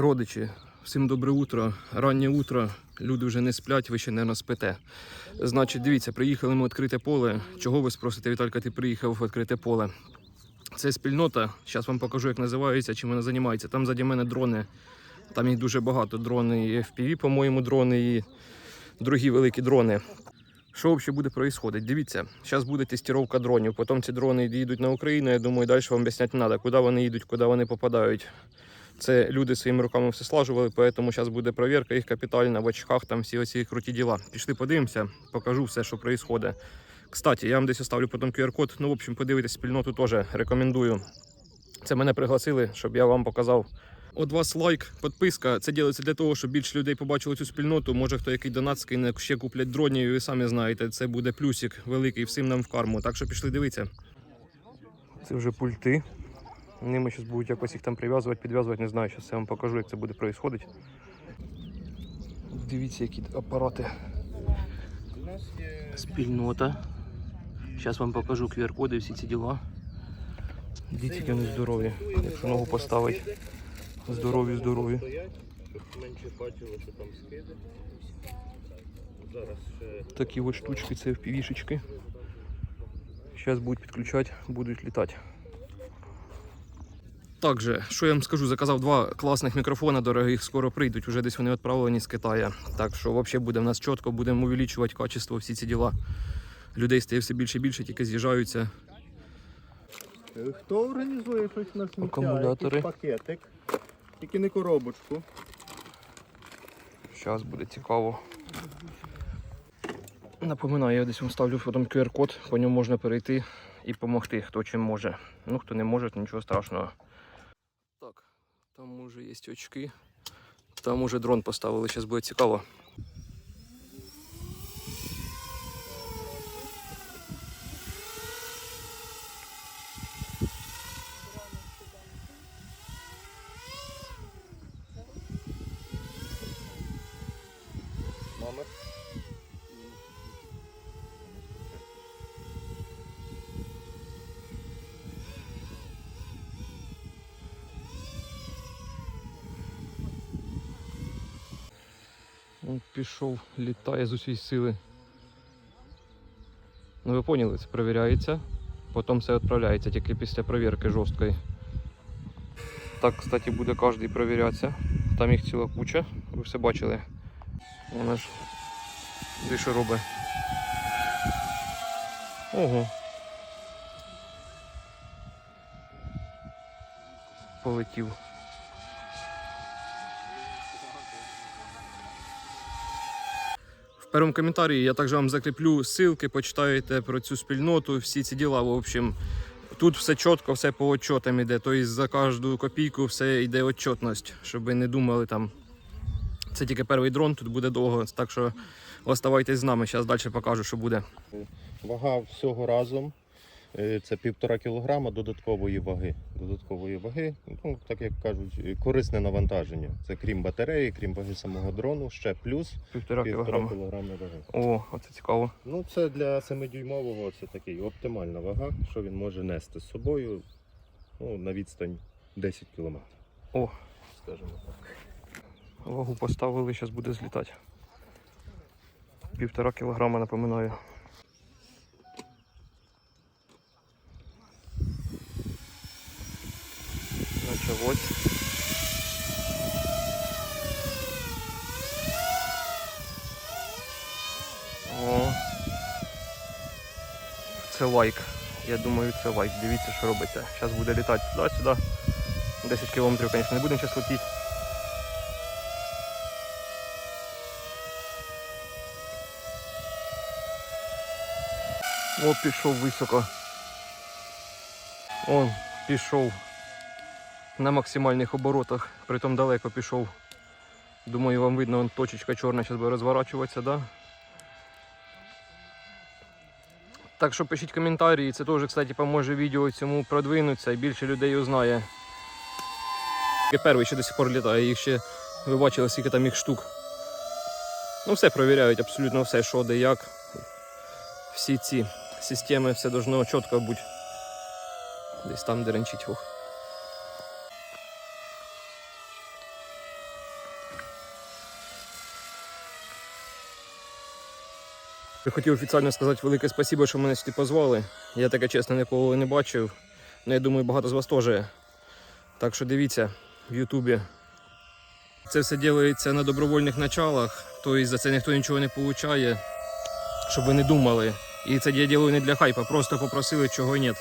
Родичі, всім добре утро, раннє утро. Люди вже не сплять, ви ще не спите. Значить, дивіться, приїхали ми в відкрите поле. Чого ви спросите, Віталька, ти приїхав в відкрите поле? Це спільнота. Зараз вам покажу, як називається, чим вона займається. Там заді мене дрони. Там їх дуже багато. Дрони і FPV, по-моєму, дрони і другі великі дрони. Що взагалі буде происходить? Дивіться, зараз буде тестування дронів. Потім ці дрони їдуть на Україну. Я думаю, далі вам об'ясняти треба, куди вони їдуть, куди вони попадають. Це люди своїми руками все слажували, тому зараз буде перевірка їх капітальна в очках, там всі оці круті діла. Пішли подивимося, покажу все, що відбувається. Кстати, я вам десь оставлю потім QR-код. Ну, в общем, подивитись спільноту теж рекомендую. Це мене пригласили, щоб я вам показав. От вас лайк, підписка. Це робиться для того, щоб більше людей побачили цю спільноту. Може, хто який донат скине, ще куплять дронів, і ви самі знаєте, це буде плюсик великий всім нам в карму. Так що пішли дивитися. Це вже пульти. Ними зараз будуть якось їх там прив'язувати, підв'язувати, не знаю, зараз я вам покажу, як це буде відбуватися. Дивіться, які апарати. Спільнота. Зараз вам покажу QR-коди, всі ці діла. Дивіться, які вони здорові. Якщо ногу поставить. Здорові, здорові. Такі от штучки, це впівішечки. Зараз будуть підключати, будуть літати. Також, що я вам скажу, заказав два класних мікрофона дорогих, скоро прийдуть, вже десь вони відправлені з Китаю. Так що взагалі буде в нас чітко, будемо увеличувати качество, всі ці діла. Людей стає все більше і більше, тільки з'їжджаються. Е, Хто організує щось на сміття? Акумулятори. Якийсь пакетик. Тільки не коробочку. Зараз буде цікаво. Напоминаю, я десь вам ставлю потім QR-код, по ньому можна перейти і допомогти, хто чим може. Ну, хто не може, то нічого страшного. Там уже є очки. Там уже дрон поставили, зараз буде цікаво. Пішов, літає з усієї сили. Ну ви поняли, це перевіряється, потім все відправляється тільки після перевірки жорсткої. Так, кстати, буде кожен перевірятися. Там їх ціла куча, ви все бачили. Вона ж що робить. Ого. Полетів. В першому коментарі я також вам закріплю ссылки, почитаєте про цю спільноту, всі ці діла. В общем, тут все чітко, все по отчотам йде. Тобто за кожну копійку все йде отчетність, щоб ви не думали там. Це тільки перший дрон, тут буде довго. Так що оставайтесь з нами, зараз далі покажу, що буде. Вага всього разом. Е, Це півтора кілограма додаткової ваги. Додаткової ваги, ну так як кажуть, е, корисне навантаження. Це крім батареї, крім ваги самого дрону, ще плюс Півтора півтора кілограма. ваги. О, оце цікаво. Ну, це для 7-дюймового це такий оптимальна вага, що він може нести з собою ну, на відстань 10 км. О, Скажімо так. вагу поставили, зараз буде злітати. Півтора кілограма, напоминаю. Началось. О. Це лайк. Я думаю, це лайк. Дивіться, що робиться. Зараз буде літати туди-сюди. 10 кілометрів, звісно, не будемо зараз летіти. О, пішов високо. Он пішов на максимальних оборотах, притом далеко пішов. Думаю, вам видно, вон точечка чорна зараз буде розворачуватися, да? Так що пишіть коментарі, це теж, кстати, поможе відео цьому продвинутися і більше людей узнає. Перший ще до сих пор літає, їх ще ви бачили, скільки там їх штук. Ну, все перевіряють, абсолютно все, що де як. Всі ці системи, все должно чітко бути. Десь там, де ренчить. Я хотів офіційно сказати велике спасибо, що мене сюди позвали. Я таке чесно ніколи не бачив. Ну, я думаю, багато з вас теж. Так що дивіться в Ютубі. Це все робиться на добровольних началах, тобто за це ніхто нічого не получає, щоб ви не думали. І це я роблю не для хайпа, просто попросили, чого ні.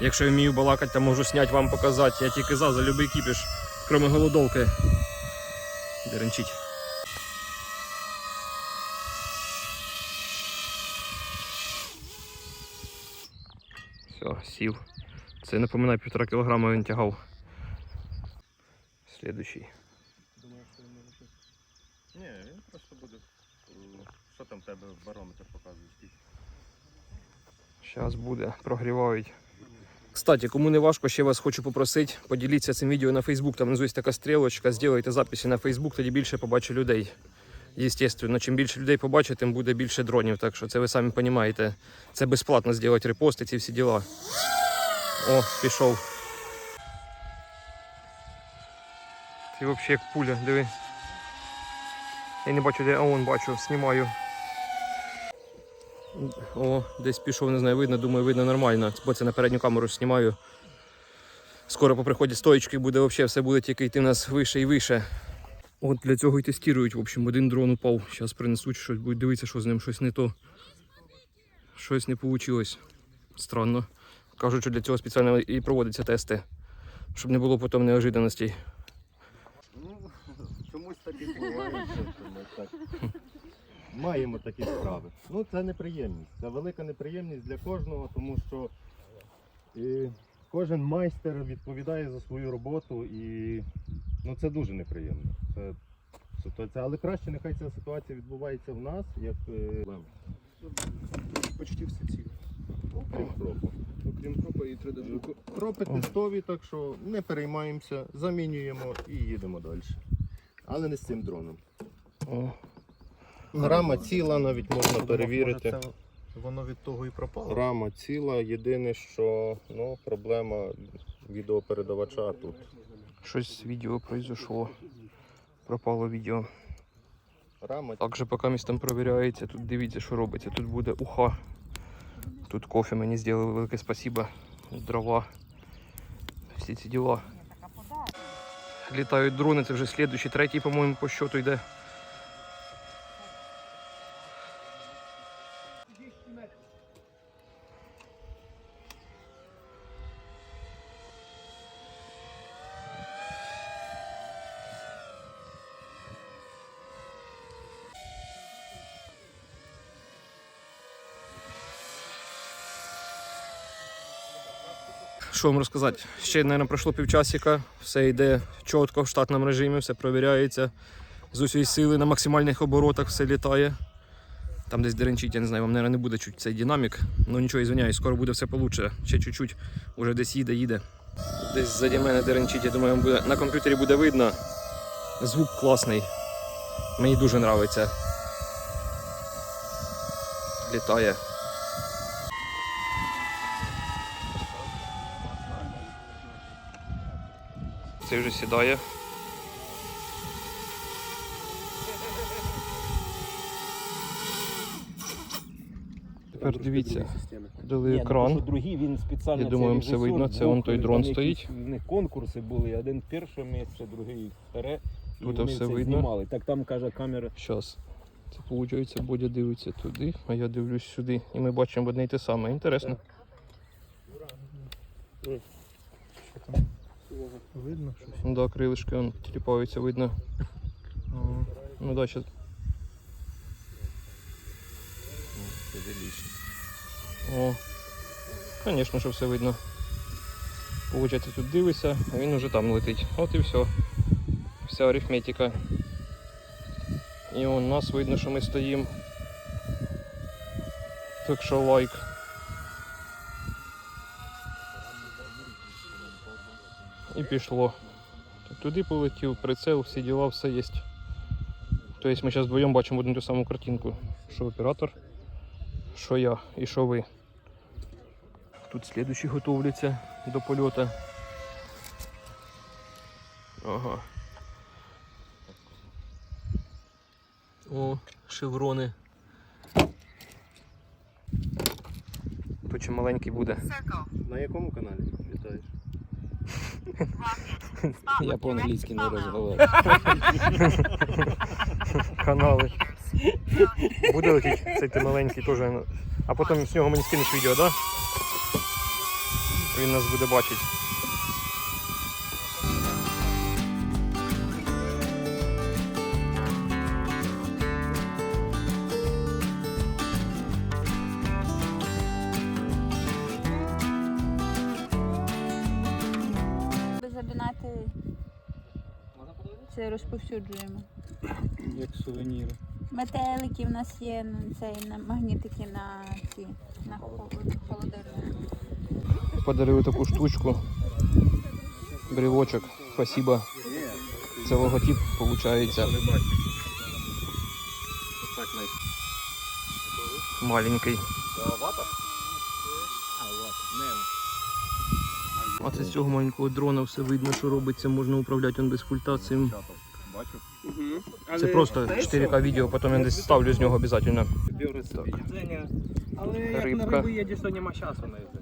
Якщо я вмію балакати, то можу зняти вам показати. Я тільки за, за любий кіпіш, крім голодовки. Деренчить. Сів. Це напоминає півтора кілограма він тягав. Слідуючий. Думаю, що він може щось. Ні, він просто буде. е, Що там в тебе барометр показує? скільки? Зараз буде, прогрівають. Кстати, кому не важко, ще вас хочу попросити, поділіться цим відео на Facebook. Там внизу є така стрілочка, зробите записи на Facebook, тоді більше побачить людей. Єстественно, чим більше людей побачить, тим буде більше дронів. Так що це ви самі розумієте. Це безплатно зробити репости, ці всі діла. О, пішов. Це взагалі як пуля, диви. Я не бачу, де, а он бачу, знімаю. О, десь пішов, не знаю, видно, думаю, видно нормально, бо це на передню камеру знімаю. Скоро по приході стоїчки буде взагалі все буде тільки йти в нас вище і вище. От для цього і тестують. В общем, один дрон упав. Зараз принесуть щось, будуть дивитися, що з ним щось не то. Щось не вийшло. Странно. Кажуть, що для цього спеціально і проводяться тести, щоб не було потім неожиданностей. Ну, чомусь так і буває. Маємо такі справи. Ну, це неприємність. Це велика неприємність для кожного, тому що е, кожен майстер відповідає за свою роботу і ну, це дуже неприємно. Це ситуація. Але краще нехай ця ситуація відбувається в нас, як е, Почти все цілі. окрім кропу. Окрім кропа і 3D. Кропи тестові, так що не переймаємося, замінюємо і їдемо далі. Але не з цим дроном. О, Рама ціла, навіть можна перевірити. Воно від того і пропало. Рама ціла, єдине, що ну, проблема відеопередавача тут. Щось з відео произошло. Пропало відео. Рама Також поки місць там провіряється, тут дивіться, що робиться. Тут буде уха. Тут кофе мені зробили велике спасибо. Дрова. Всі ці діла. Літають дрони, це вже слідуючий, третій, по-моєму, по счету йде. Що вам розказати? Ще, мабуть, пройшло півчасика, все йде чітко в штатному режимі, все провіряється. З усієї сили на максимальних оборотах все літає. Там десь деренчить, я не знаю, вам, мабуть, не буде чути цей динамік. Ну нічого, ізвиняюсь, скоро буде все получше. Ще чуть-чуть, уже десь їде, їде. Десь ззаді мене деренчить, я думаю, буде, на комп'ютері буде видно. Звук класний. Мені дуже подобається. Літає. Це вже сідає. Тепер дивіться, дали ну, екран. Я думаю, все видно, це он той дрон стоїть. В них конкурси були, один перше місце, другий вторе. Тут все видно. знімали. Так там каже камера. Щас. Це виходить, Бодя дивиться туди, а я дивлюсь сюди. І ми бачимо одне й те саме. Інтересно. Видно щось. Ну да, крилишки он тіліпаються, видно. Ну да, щас. О, звісно, що все видно. Получається, тут дивишся, а він уже там летить. От і все. Вся арифметика. І у нас видно, що ми стоїмо. Так що лайк. І пішло. Туди полетів, прицел, всі діла, все є. Тобто ми зараз вдвоєм бачимо одну ту саму картинку. Що оператор, що я і що ви. Тут слідуючі готовляться до польоту. Ага. О, шеврони. Коротше, маленький буде. На якому каналі? Я по-англійськи не розговорю. Канали. Буде летіти цей ти маленький теж. А потім з нього мені скинеш відео, так? Да? Він нас буде бачити. Розповсюджуємо. Як сувеніри. Метелики в нас є ну, цей, на магнітики на ці на холодильник. Подарили таку штучку. Брелочок. Спасибо. Це логотип, виходить. Маленький. А це з цього маленького дрона все видно, що робиться, можна управляти он без пульта цим. Це просто 4К відео, потім я десь ставлю з нього обов'язково. Але як на риби є, дійсно нема часу на це.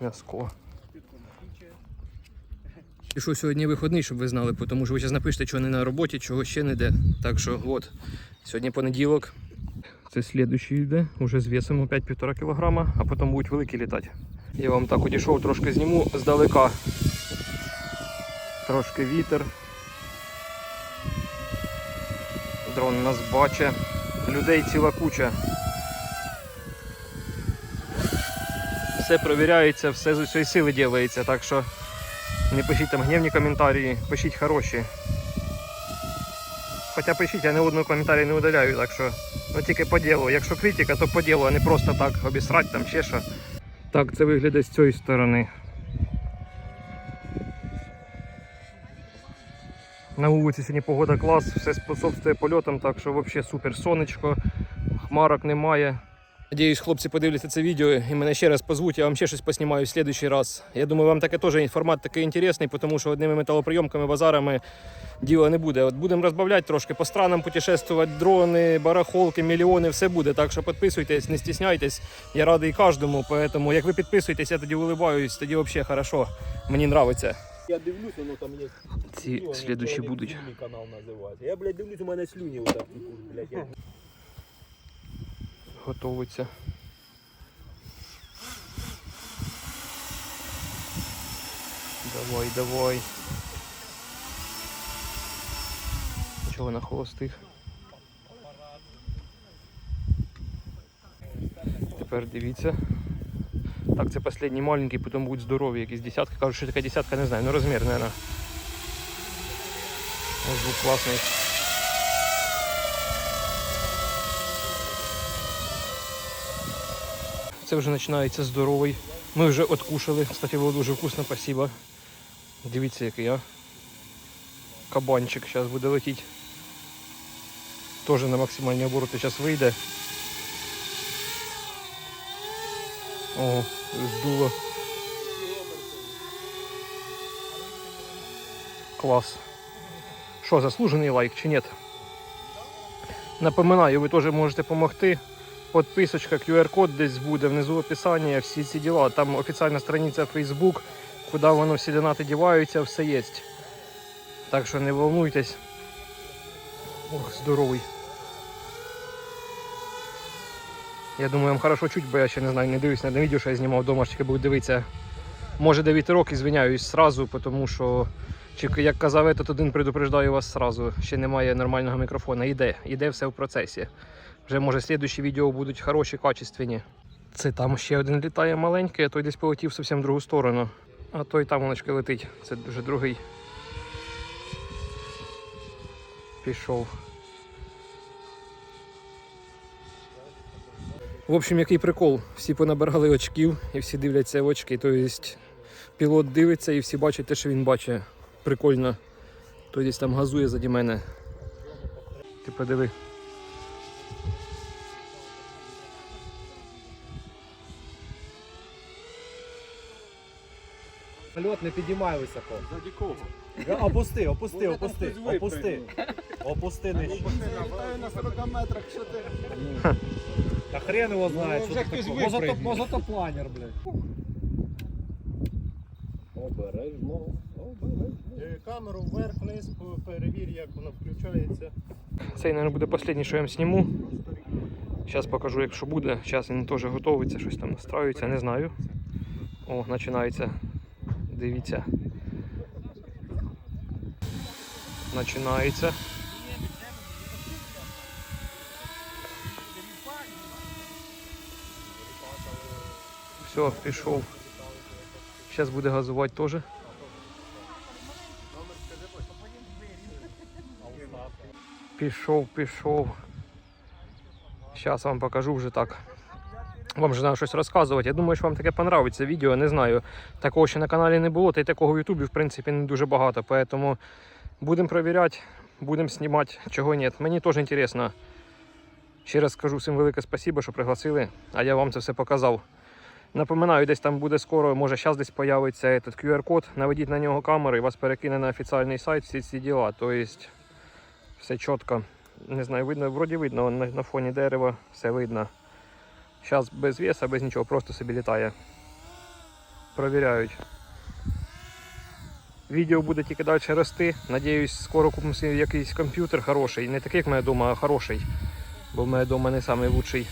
М'яско. І що сьогодні вихідний, щоб ви знали, тому що ви зараз напишете, що не на роботі, чого ще не йде. Так що от, сьогодні понеділок. Це слідуючий йде, уже з весом опять 1,5 кг, а потім будуть великі літати. Я вам так одійшов, трошки зніму здалека. Трошки вітер. Дрон нас бачить. Людей ціла куча. все перевіряється, все з усієї сили робиться, так що не пишіть там гнівні коментарі, пишіть хороші. Хоча пишіть, я ні одного коментаря не удаляю, так що ну тільки по ділу. Якщо критика, то по ділу, а не просто так обісрать там ще що. Так, це виглядає з цієї сторони. На вулиці сьогодні погода клас, все способствує польотам, так що взагалі супер сонечко, хмарок немає. Надіюсь, хлопці подивляться це відео і мене ще раз позвуть, я вам ще щось поснімаю в следующий раз. Я думаю, вам таке теж формат такий інтересний, тому що одними металоприйомками, базарами діла не буде. От будемо розбавляти трошки по странам путешествувати, дрони, барахолки, мільйони, все буде. Так що підписуйтесь, не стісняйтесь. Я радий кожному. Поэтому, як ви підписуєтесь, я тоді улибаюсь, тоді взагалі хорошо. Мені подобається. Я дивлюсь, воно там є. Ці слідущі будуть. Канал називається. Я, блядь, дивлюсь, у мене слюні отак блядь. Я... Готовиться. Давай, давай. Чого на холостих? Тепер дивіться. Так, це останній маленький, потім будуть здорові, якісь десятки. Кажуть, що така десятка, не знаю, ну розмір, мабуть. Ось звук класний. Це вже починається здоровий. Ми вже откушали. Кстати, було дуже вкусно, спасибо. Дивіться, який я. Кабанчик зараз буде летіти. Теж на максимальні обороти зараз вийде. О, здуло. Клас. Що, заслужений лайк чи ні? Напоминаю, ви теж можете допомогти. Подписочка, QR-код десь буде внизу в описання, всі ці діла. Там офіційна страниця Facebook, куди воно всі донати діваються, все є. Так що не волнуйтесь. Ох, здоровий. Я думаю, вам хорошо чуть, бо я ще не знаю, не дивлюсь на відео, що я знімав вдома, тільки буду дивитися. Може 9 років, звиняюсь сразу, тому що, як казав этот один, предупреждаю вас сразу, ще немає нормального мікрофона. Іде, іде все в процесі. Вже може слідчі відео будуть хороші, качественні. Це там ще один літає маленький, а той десь полетів зовсім в другу сторону. А той там воночки летить. Це вже другий. Пішов. В общем, який прикол. Всі понабирали очків і всі дивляться в очки. Тобто пілот дивиться і всі бачать те, що він бачить. Прикольно. Той десь там газує заді мене. Ти подиви. Льот не підіймай високо. Заді кого? Опусти, опусти, опусти, опусти. Опусти нижче. на 40 метрах, що ти? Та хрен його знає, Ну, що хтось таке. Може, може то планер, блядь. Обережно. Обережно. Е, Камеру вверх-вниз, перевір, як вона включається. Цей, мабуть, буде останній, що я вам зніму. Зараз покажу, якщо буде. Зараз він теж готується, щось там настраюється, не знаю. О, починається. Дивіться. Починається. Все, пішов. Зараз буде газувати теж. Пішов, пішов. Зараз вам покажу вже так. Вам же треба щось розказувати. Я думаю, що вам таке понравиться відео. Не знаю. Такого ще на каналі не було, та й такого в Ютубі, в принципі, не дуже багато. Поэтому будемо перевіряти, будемо знімати, чого ні. Мені теж цікаво. Ще раз скажу всім велике спасибо, що пригласили, а я вам це все показав. Напоминаю, десь там буде скоро, може зараз десь появиться этот QR-код. Наведіть на нього камеру і вас перекине на офіційний сайт всі ці діла. Тобто все чітко. Не знаю, видно, вроді видно, на, фоні дерева все видно. Зараз без веса, без нічого, просто собі літає. Провіряють. Відео буде тільки далі рости. Надіюсь, скоро купимо собі якийсь комп'ютер хороший. Не такий, як в мене вдома, а хороший. Бо в мене вдома не найкращий.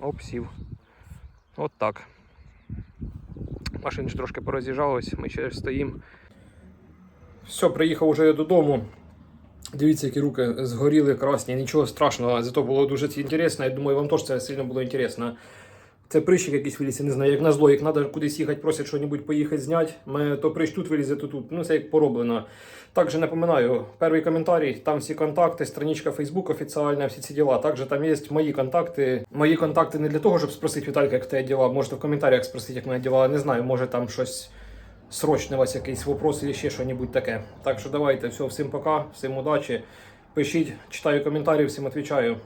Оп, сів. От так. Машини ж трошки пороз'їжджались, ми ще стоїмо. Все, приїхав уже я додому. Дивіться, які руки згоріли красні, нічого страшного, зато було дуже цікаво. Я думаю, вам теж це сильно було цікаво. Це прищик якийсь виліз, не знаю, як на зло, як треба кудись їхати, просять щось поїхати зняти. Ми то прищ тут вилізе, то тут. Ну, це як пороблено. Також напоминаю, перший коментарій, там всі контакти, страничка Facebook офіційна, всі ці діла. Також там є мої контакти. Мої контакти не для того, щоб спросити Віталька, як тебе діла. Можете в коментарях спросити, як мене діла. Не знаю, може там щось срочне вас якийсь вопрос або ще щось таке. Так що давайте, все, всім пока, всім удачі. Пишіть, читаю коментарі, всім відповідаю.